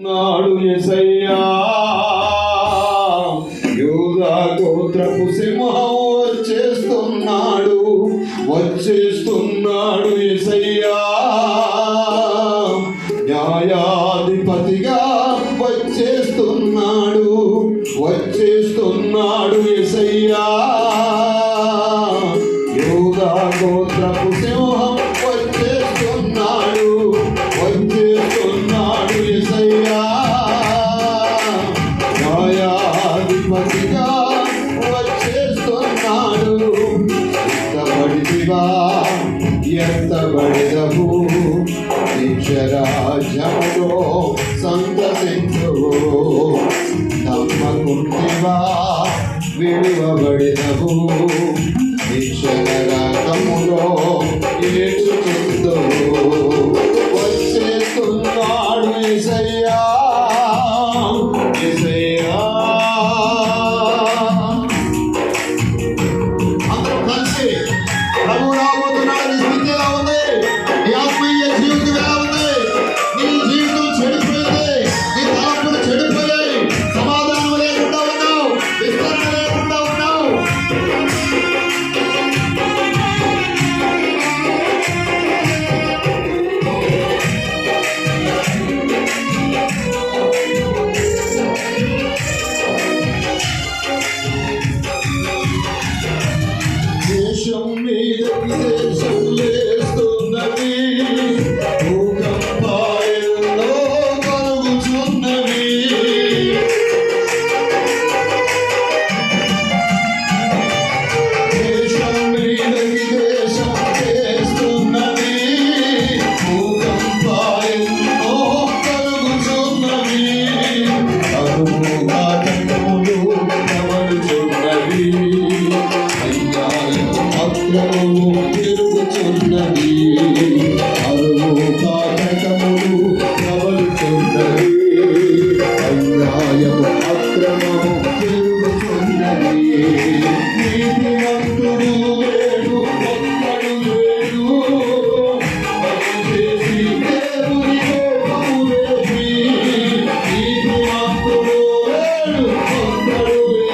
నాడు ఎసయ్యా యూదా గోత్రపు సింహం వచ్చేస్తున్నాడు. వచ్చేస్తున్నాడు ఎసయ్యా న్యాయాధిపతిగా వచ్చేస్తున్నాడు. వచ్చేస్తున్నాడు ఎసయ్యా ఎత్తబడిదివా ఎత్తబడిదవు నిత్యరాజ్యములో సంతసించువు నమ్మకుంటివా విడువబడినవు సముద్రము తిరుగుచున్నది అరువు కాకటములు కవలుచున్నది అన్యాయము అక్రమము తిరుగుచున్నది నీతివంతుడు లేడు ఒక్కడు లేడు చేసి దేవుని కోపము రేపి నీతివంతుడు లేడు ఒక్కడు లేడు